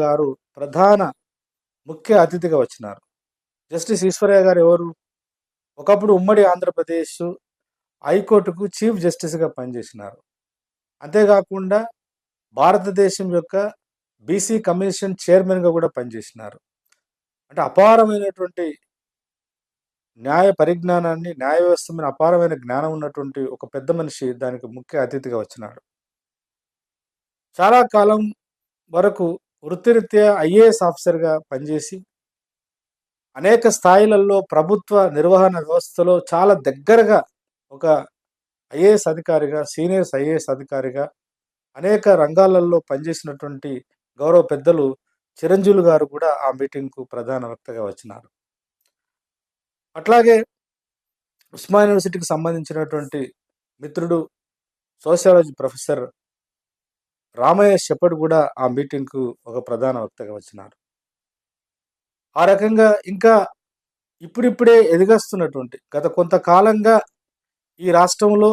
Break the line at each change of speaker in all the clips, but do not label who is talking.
గారు ప్రధాన ముఖ్య అతిథిగా వచ్చినారు. జస్టిస్ ఈశ్వరయ్య గారు ఎవరు? ఒకప్పుడు ఉమ్మడి ఆంధ్రప్రదేశ్ హైకోర్టుకు చీఫ్ జస్టిస్గా పనిచేసినారు. అంతేకాకుండా భారతదేశం యొక్క బీసీ కమిషన్ చైర్మన్గా కూడా పనిచేసినారు. అంటే అపారమైనటువంటి న్యాయ పరిజ్ఞానాన్ని న్యాయ వ్యవస్థ మీద అపారమైన జ్ఞానం ఉన్నటువంటి ఒక పెద్ద మనిషి దానికి ముఖ్య అతిథిగా వచ్చినాడు. చాలా కాలం వరకు వృత్తిరీత్యా ఐఏఎస్ ఆఫీసర్గా పనిచేసి అనేక స్థాయిలలో ప్రభుత్వ నిర్వహణ వ్యవస్థలో చాలా దగ్గరగా ఒక ఐఏఎస్ అధికారిగా సీనియర్స్ ఐఏఎస్ అధికారిగా అనేక రంగాలలో పనిచేసినటువంటి గౌరవ పెద్దలు చిరంజీవులు గారు కూడా ఆ మీటింగ్కు ప్రధాన వక్తగా వచ్చినారు. అట్లాగే ఉస్మాన్ యూనివర్సిటీకి సంబంధించినటువంటి మిత్రుడు సోషాలజీ ప్రొఫెసర్ రామయ్య షెపర్డ్ కూడా ఆ మీటింగ్కు ఒక ప్రధాన వక్తగా వచ్చినారు. ఆ రకంగా ఇంకా ఇప్పుడిప్పుడే ఎదిగస్తున్నటువంటి గత కొంతకాలంగా ఈ రాష్ట్రంలో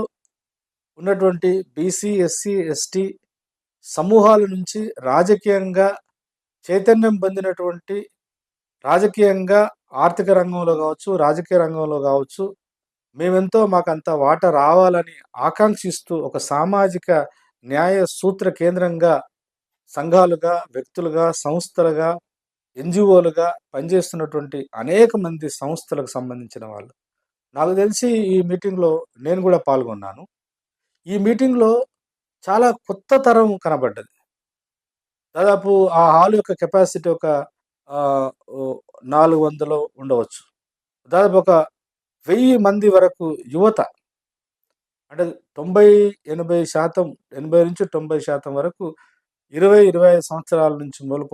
ఉన్నటువంటి బీసీ ఎస్సీ ఎస్టీ సమూహాల నుంచి రాజకీయంగా చైతన్యం పొందినటువంటి రాజకీయంగా ఆర్థిక రంగంలో కావచ్చు రాజకీయ రంగంలో కావచ్చు మేమెంతో మాకంత వాట రావాలని ఆకాంక్షిస్తూ ఒక సామాజిక న్యాయ సూత్ర కేంద్రంగా సంఘాలుగా వ్యక్తులుగా సంస్థలుగా ఎన్జిఓలుగా పనిచేస్తున్నటువంటి అనేక మంది సంస్థలకు సంబంధించిన వాళ్ళు. నాకు తెలిసి ఈ మీటింగ్లో నేను కూడా పాల్గొన్నాను. ఈ మీటింగ్లో చాలా కొత్త తరం కనబడ్డది. దాదాపు ఆ హాల్ యొక్క కెపాసిటీ ఒక నాలుగు వందలు ఉండవచ్చు. దాదాపు ఒక వెయ్యి మంది వరకు యువత అంటే తొంభై ఎనభై శాతం ఎనభై నుంచి తొంభై శాతం వరకు ఇరవై ఇరవై ఐదు సంవత్సరాల నుంచి మొదలుకొని